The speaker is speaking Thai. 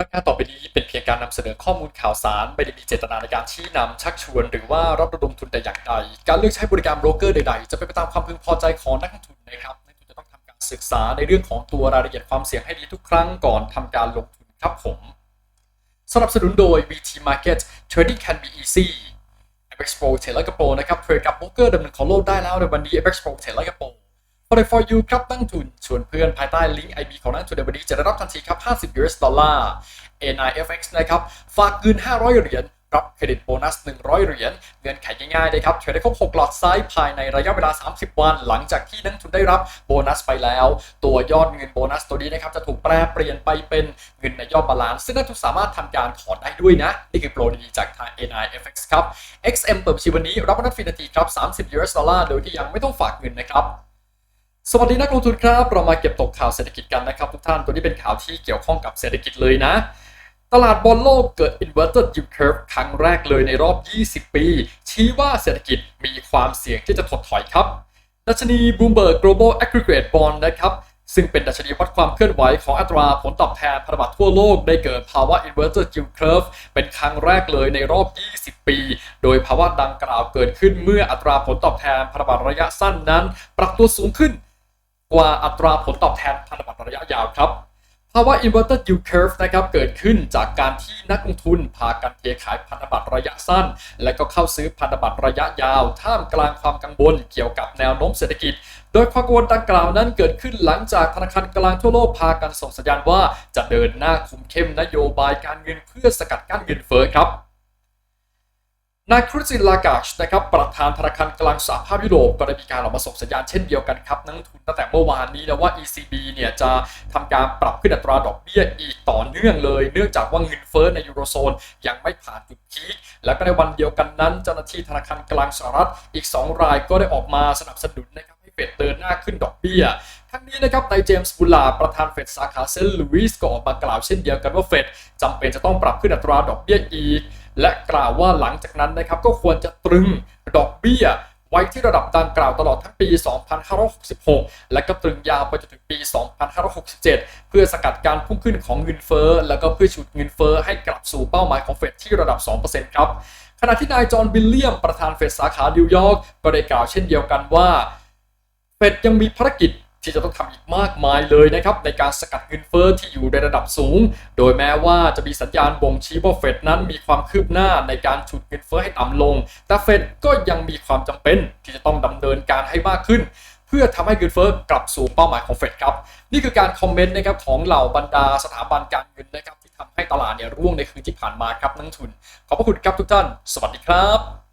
รายการต่อไปนี้เป็นเพียงการนำเสนอข้อมูลข่าวสาร ไม่ได้มีเจตนาในการชี้นำชักชวน หรือว่ารับระดมทุนแต่อย่างใด การเลือกใช้บริการโบรกเกอร์ใดๆ จะเป็นไปตามความพึงพอใจของนักลงทุนนะครับ นักลงทุนจะต้องทำการศึกษาในเรื่องของตัวรายละเอียดความเสี่ยงให้ดีทุกครั้งก่อนทำการลงทุนครับผม สนับสนุนโดย VT Market Trading can be easy Apex Pro เทเลกโปรนะครับเทรดกับโบรกเกอร์ดำเนินของโลกได้แล้วในวันนี้ Apex Pro เทเลกโปร For the for you ครับนักทุนชวนเพื่อนภายใต้ลิงก์ IB ของนักทุนในวันนี้จะได้รับทันทีครับ 50 US ดอลลาร์ NIFX นะครับ ฝากเงิน 500 เหรียญ รับเครดิตโบนัส 100 เหรียญ เงื่อนไขง่ายๆนะครับเทรดได้ครบ 6 หลอดไซส์ภายในระยะเวลา 30 วัน หลังจากที่นักทุนได้รับโบนัสไปแล้ว ตัวยอดเงินโบนัสตัวนี้นะครับจะถูกแปลเปลี่ยนไปเป็นเงินในยอดบาลานซ์ซึ่งนักทุนสามารถทำการถอนได้ด้วยนะ นี่คือโปรดีๆจากทาง NIFX ครับ XM เปิดบัญชีวันนี้รับโบนัสฟรีทันทีครับ 30 US ดอลลาร์ โดยที่ยังไม่ต้องฝากเงินนะครับ สวัสดีนักลงทุนครับ เรามาเก็บตกข่าวเศรษฐกิจกันนะครับทุกท่าน ตัวนี้เป็นข่าวที่เกี่ยวข้องกับเศรษฐกิจเลยนะ ตลาดบอลโลกเกิด inverted yield curve ครั้งแรกเลยในรอบ 20 ปี ชี้ว่าเศรษฐกิจมีความเสี่ยงที่จะถดถอยครับ ดัชนี Bloomberg Global Aggregate Bond นะครับซึ่งเป็นดัชนีวัดความเคลื่อนไหวของอัตราผลตอบแทนพันธบัตรทั่วโลก ได้เกิดภาวะ inverted yield curve เป็นครั้งแรกเลยในรอบ 20 ปี โดยภาวะดังกล่าวเกิดขึ้นเมื่ออัตราผลตอบแทนพันธบัตรระยะสั้นนั้น ปรับตัวสูงขึ้น กว่าอัตราผลตอบแทนพันธบัตรระยะยาวครับภาวะ inverted yield curve นะครับเกิดขึ้นจากการที่นักลงทุนพากันเทขายพันธบัตรระยะสั้น และก็เข้าซื้อพันธบัตรระยะยาว ท่ามกลางความกังวลเกี่ยวกับแนวโน้มเศรษฐกิจ โดยความกังวลดังกล่าวนั้นเกิดขึ้นหลังจากธนาคารกลางทั่วโลกพากันส่งสัญญาณว่าจะเดินหน้าคุมเข้มนโยบายการเงินเพื่อสกัดกั้นเงินเฟ้อครับ นายคริสตินลากาชนะครับประธานธนาคารกลางสหภาพยุโรปก็ได้มีการออกมาส่งสัญญาณเช่นเดียวกันครับนักลงทุนตั้งแต่เมื่อวานนี้นะว่า ECB เนี่ยจะทำการปรับขึ้นอัตราดอกเบี้ยอีกต่อเนื่องเลย เนื่องจากว่าเงินเฟ้อในยูโรโซนยังไม่ผ่านจุดพีคและก็ในวันเดียวกันนั้น เจ้าหน้าที่ธนาคารกลางสหรัฐอีก 2 รายก็ได้ออกมาสนับสนุนนะครับให้เฟดเดินหน้าขึ้นดอกเบี้ยทั้งนี้นะครับนายเจมส์บุลาประธานเฟดสาขาเซนต์ลุยส์ก็ออกมากล่าวเช่นเดียวกันว่าเฟดจำเป็นจะต้องปรับขึ้นอัตราดอกเบี้ยอีก และกล่าวว่าหลังจากนั้นนะครับก็ควรจะตรึงดอกเบี้ยไว้ที่ระดับดังกล่าวตลอดทั้งปี 2566 และก็ตรึงยาวไปจนถึงปี 2567 เพื่อสกัดการพุ่งขึ้นของเงินเฟ้อ แล้วก็เพื่อฉุดเงินเฟ้อให้กลับสู่เป้าหมายของเฟดที่ระดับ 2%ครับ ขณะที่นายจอห์นบิลเลียมประธานเฟดสาขานิวยอร์กก็ได้กล่าวเช่นเดียวกันว่า เฟดยังมีภารกิจ ที่จะต้องทำอีกมากมายเลยนะครับในการสกัดเงินเฟ้อที่อยู่ในระดับสูง โดยแม้ว่าจะมีสัญญาณบ่งชี้ว่าเฟดนั้นมีความคืบหน้าในการฉุดเงินเฟ้อให้ต่ำลง แต่เฟดก็ยังมีความจำเป็นที่จะต้องดำเนินการให้มากขึ้นเพื่อทำให้เงินเฟ้อกลับสู่เป้าหมายของเฟดครับ นี่คือการคอมเมนต์นะครับของเหล่าบรรดาสถาบันการเงินนะครับที่ทำให้ตลาดเนี่ยร่วงในคืนที่ผ่านมาครับนักทุน ขอบพระคุณครับทุกท่าน สวัสดีครับ